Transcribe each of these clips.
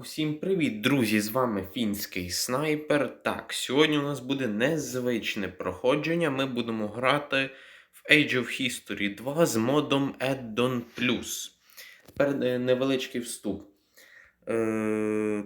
Усім привіт, друзі! З вами фінський снайпер. Так, сьогодні у нас буде незвичне проходження. Ми будемо грати в Age of History 2 з модом Addon Plus. Тепер е, невеличкий вступ. Е,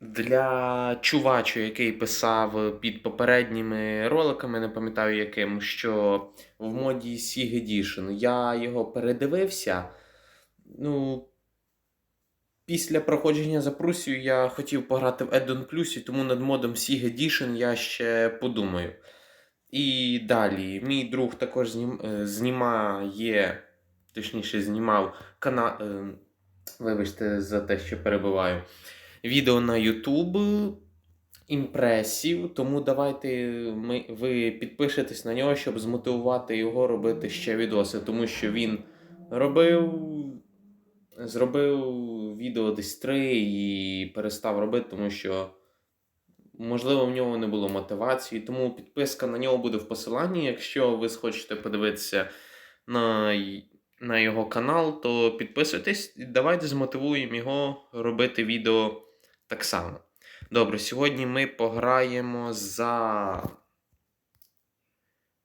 Для чувачу, який писав під попередніми роликами, не пам'ятаю яким, що в моді Sig Edition я його передивився. Ну, Після проходження за Прусію я хотів пограти в Addon Plus, тому над модом Sig Edition я ще подумаю. І далі, мій друг також знім, е, знімає, точніше, знімав канал. Е, вибачте за те, що перебиваю. Відео на YouTube імпресів, тому давайте ми, ви підпишетесь на нього, щоб змотивувати його робити ще відоси, тому що він робив зробив відео десь три і перестав робити, тому що, можливо, в нього не було мотивації. Тому підписка на нього буде в посиланні. Якщо ви схочете подивитися на, на його канал, то підписуйтесь і давайте змотивуємо його робити відео так само. Добре, сьогодні ми пограємо за.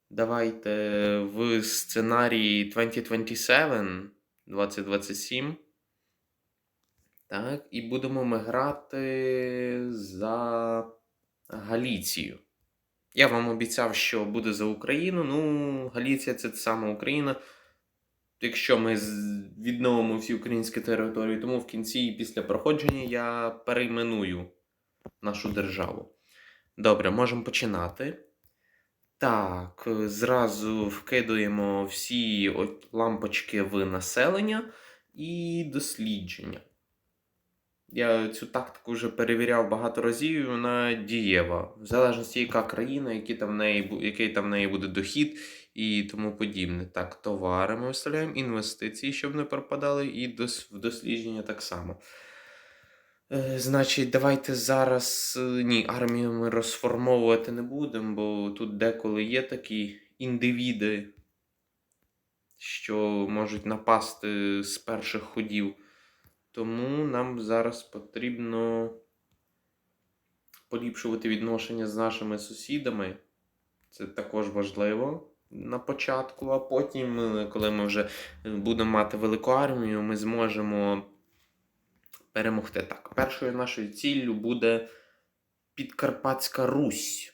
Давайте в сценарії 2027. 2027. Так, і будемо ми грати за Галіцію. Я вам обіцяв, що буде за Україну. Ну, Галіція це та сама Україна. Якщо ми відновимо всі українські території, тому в кінці і після проходження я перейменую нашу державу. Добре, можемо починати. Так, е, зразу вкидуємо всі лампочки в населення і дослідження. Я цю тактику вже перевіряв багато разів, і вона дієва. В залежності, яка країна, який там в неї, який там в неї буде дохід і тому подібне. Так, товари ми виставляємо, інвестиції, щоб не пропадали, і в дослідження так само. Е, Значить, давайте зараз. е, Ні, армію ми розформовувати не будемо, бо тут деколи є такі індивіди, що можуть напасти з перших ходів. Тому нам зараз потрібно поліпшувати відношення з нашими сусідами. Це також важливо на початку, а потім, е, коли ми вже будемо мати велику армію, ми зможемо перемогти. Так, першою нашою ціллю буде Підкарпатська Русь.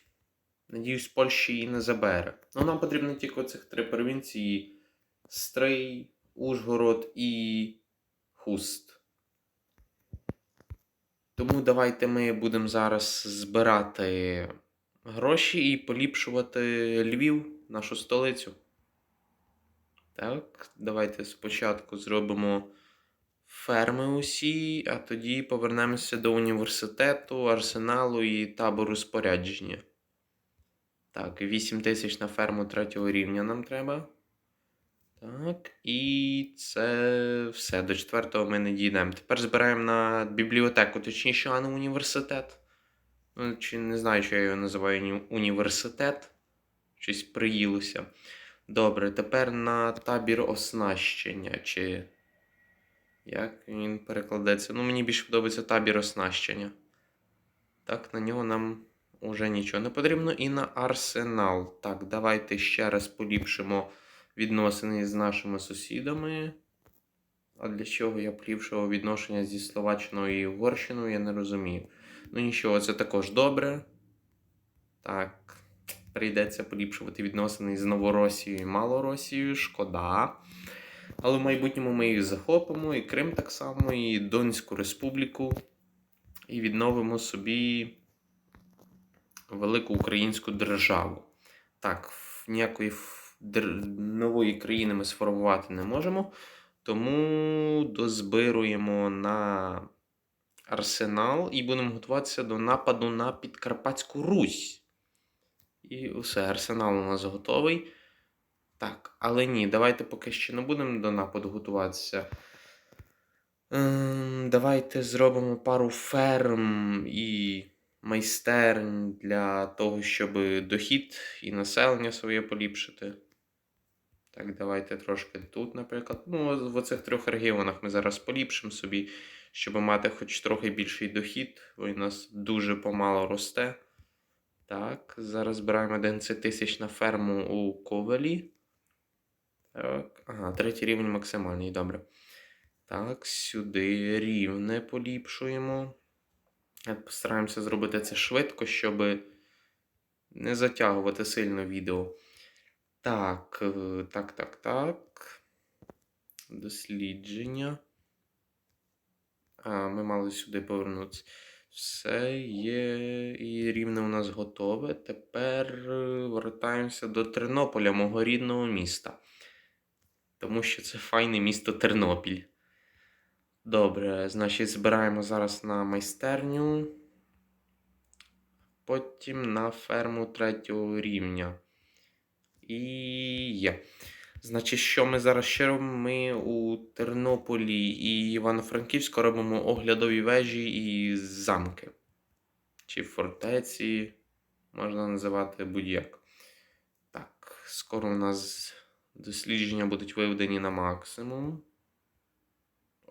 Надіюсь, Польща її не забере. Ну, нам потрібно тільки оцих три провінції: Стрий, Ужгород і Хуст. Тому давайте ми будемо зараз збирати гроші і поліпшувати Львів, нашу столицю. Так, давайте спочатку зробимо ферми усі, а тоді повернемося до університету, арсеналу і табору спорядження. Так, 8 тисяч на ферму третього рівня нам треба. Так, і це все. До четвертого ми не дійдемо. Тепер збираємо на бібліотеку, точніше, а не університет. Ну, чи не знаю, що я його називаю університет. Щось приїлося. Добре, тепер на табір оснащення. Чи як він перекладеться? Ну, мені більше подобається табір оснащення. Так, на нього нам уже нічого не потрібно. І на арсенал. Так, давайте ще раз поліпшимо відносини з нашими сусідами. А для чого я поліпшував відношення зі Словаччиною і Угорщиною, я не розумію. Ну нічого, це також добре. Так, прийдеться поліпшувати відносини з Новоросією і Малоросією, шкода. Але в майбутньому ми їх захопимо, і Крим так само, і Донську республіку, і відновимо собі велику українську державу. Так, ніякої нової країни ми сформувати не можемо, тому дозбируємо на арсенал і будемо готуватися до нападу на Підкарпатську Русь. І все, арсенал у нас готовий. Так, але ні, давайте поки що не будемо до нападу готуватися. Ем, давайте зробимо пару ферм і майстерень для того, щоб дохід і населення своє поліпшити. Так, давайте трошки тут, наприклад. Ну, в оцих трьох регіонах ми зараз поліпшимо собі, щоб мати хоч трохи більший дохід, бо він у нас дуже помало росте. Так, зараз збираємо 11 тисяч на ферму у Ковалі. Так, ага, третій рівень максимальний, добре. Так, сюди рівне поліпшуємо. Е, Постараємося зробити це швидко, щоб не затягувати сильно відео. Так, е, так, так, так. Дослідження. А, ми мали сюди повернутися. Все є і рівне у нас готове. Тепер е, вертаємося до Тернополя, мого рідного міста. Тому що це файне місто Тернопіль. Добре, значить, збираємо зараз на майстерню. Потім на ферму третього рівня. І є. Значить, що ми зараз ще робимо? Ми у Тернополі і Івано-Франківську робимо оглядові вежі і замки. Чи фортеці, можна називати будь-як. Так, скоро у нас дослідження будуть виведені на максимум.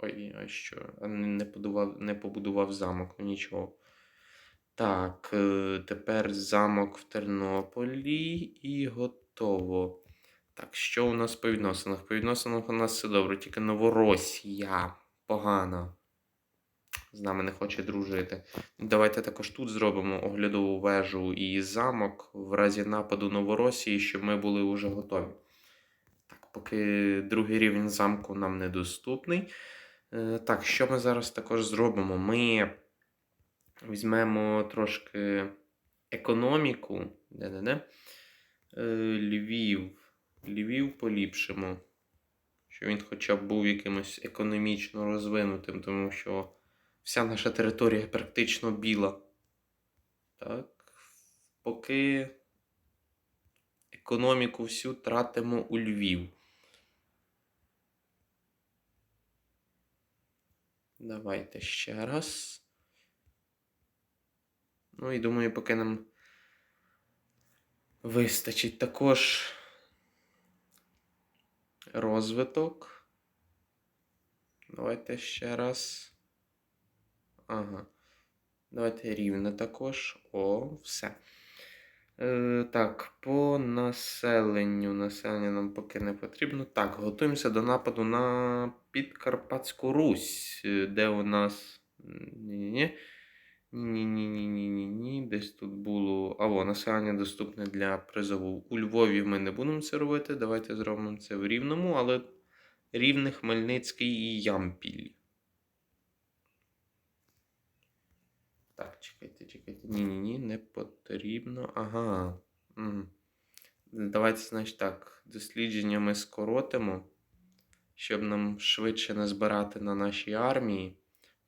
Ой, а що? Не, побудував, не побудував замок, ну нічого. Так, е, тепер замок в Тернополі і готово. Так, що у нас по відносинах? По відносинах у нас все добре, тільки Новоросія погана. З нами не хоче дружити. Давайте також тут зробимо оглядову вежу і замок в разі нападу Новоросії, щоб ми були вже готові. Поки другий рівень замку нам недоступний. Е, Так, що ми зараз також зробимо? Ми візьмемо трошки економіку. Де-де-де? Е, Львів. Львів поліпшимо. Щоб він хоча б був якимось економічно розвинутим, тому що вся наша територія практично біла. Так. Поки економіку всю тратимо у Львів. Давайте ще раз. Ну і думаю, поки нам вистачить також розвиток. Давайте ще раз. Ага. Давайте рівне також. О, все. Е, так, по населенню. Населення нам поки не потрібно. Так, готуємося до нападу на Підкарпатську Русь, е, де у нас. Ні-ні-ні. Ні-ні-ні-ні-ні-ні. Десь тут було. Або населення доступне для призову. У Львові ми не будемо це робити. Давайте зробимо це в Рівному, але Рівне, Хмельницький і Ямпіль. Чекайте, чекайте. Ні-ні-ні, не потрібно. Ага. Давайте, значить, так. Дослідження ми скоротимо, щоб нам швидше не збирати на нашій армії.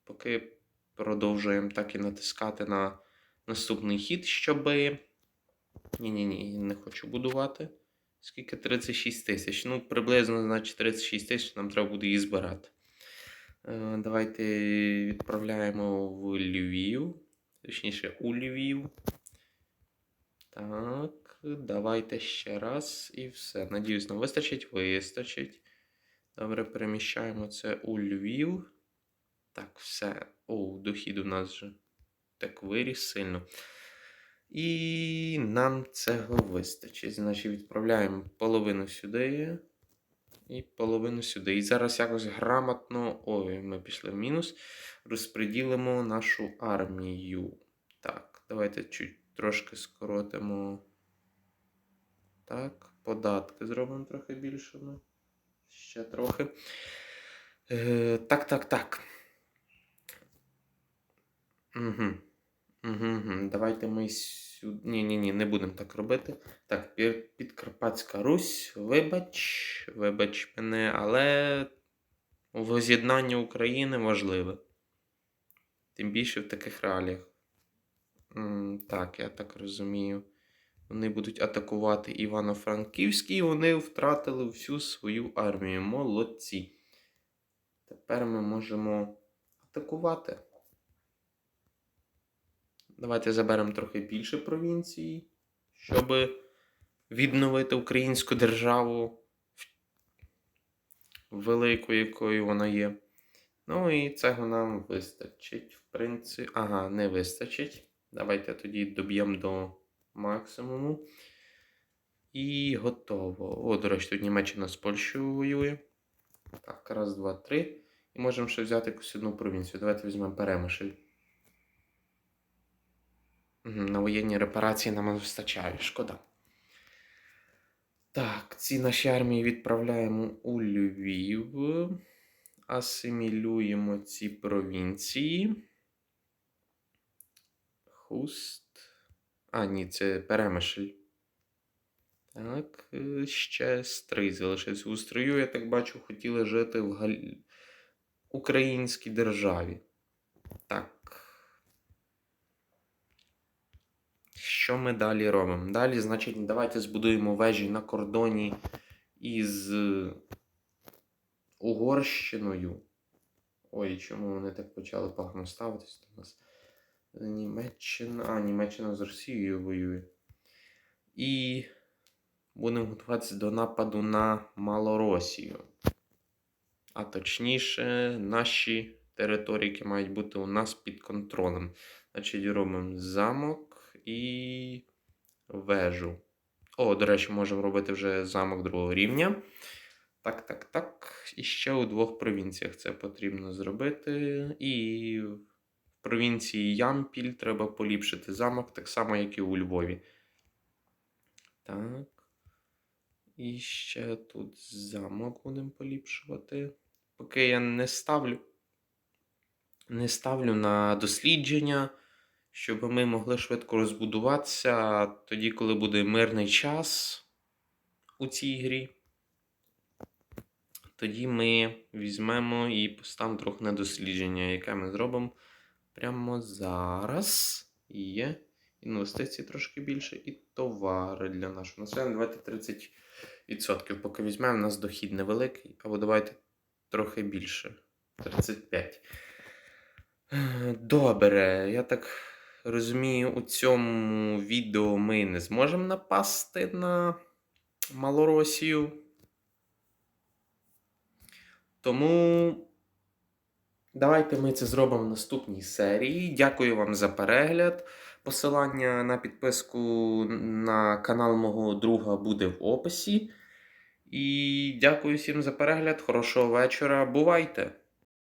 Поки продовжуємо так і натискати на наступний хід, щоб. Ні-ні-ні, не хочу будувати. Скільки? 36 тисяч. Ну, приблизно, значить, 36 тисяч нам треба буде її збирати. Е, Давайте відправляємо в Львів. Точніше, у Львів. Так, давайте ще раз і все. Надіюсь, нам вистачить, вистачить. Добре, переміщаємо це у Львів. Так, все. О, дохід у нас вже так виріс сильно. І нам цього вистачить. Значить, відправляємо половину сюди. І половину сюди. І зараз якось грамотно. Ой, ми пішли в мінус. Розподілимо нашу армію. Так, давайте чуть трошки скоротимо. Так, податки зробимо трохи більшими. Ще трохи. Е, так, так, так. Угу. Давайте ми сюди. Ні, ні, не будемо так робити. Так, Підкарпатська Русь, вибач, вибач мене, але воз'єднання України важливе. Тим більше в таких реаліях. Так, я так розумію. Вони будуть атакувати Івано-Франківський, і вони втратили всю свою армію. Молодці. Тепер ми можемо атакувати. Давайте заберемо трохи більше провінцій, щоб відновити українську державу великою, якою вона є. Ну і цього нам вистачить, в принципі. Ага, не вистачить. Давайте тоді доб'ємо до максимуму. І готово. О, до речі, тут Німеччина з Польщею воює. Так, раз, два, три. І можемо ще взяти якусь одну провінцію. Давайте візьмемо Перемишль. На воєнні репарації нам не вистачає, шкода. Так, ці наші армії відправляємо у Львів. Асимілюємо ці провінції. Хуст. А, ні, це Перемишль. Так, е, ще стрий залишився. У стрию, я так бачу, хотіли жити в Гал... українській державі. Що ми далі робимо? Далі, значить, давайте збудуємо вежі на кордоні із Угорщиною. Ой, чому вони так почали погано ставитись до нас? Німеччина. А, Німеччина з Росією воює. І будемо готуватися до нападу на Малоросію. А точніше, наші території, які мають бути у нас під контролем. Значить, робимо замок і вежу. О, до речі, можемо робити вже замок другого рівня. Так, так, так. І ще у двох провінціях це потрібно зробити. І в провінції Ямпіль треба поліпшити замок, так само, як і у Львові. Так. І ще тут замок будемо поліпшувати. Поки я не ставлю. Не ставлю на дослідження, щоб ми могли швидко розбудуватися тоді, коли буде мирний час у цій грі. Тоді ми візьмемо і поставимо трохи на дослідження, яке ми зробимо прямо зараз. Є інвестиції трошки більше, і товари для нашого населення. Давайте 30%. Поки візьмемо, у нас дохід невеликий, або давайте трохи більше. 35. Е, Добре, я так розумію, у цьому відео ми не зможемо напасти на Малоросію. Тому давайте ми це зробимо в наступній серії. Дякую вам за перегляд. Посилання на підписку на канал мого друга буде в описі. І дякую всім за перегляд. Хорошого вечора. Бувайте!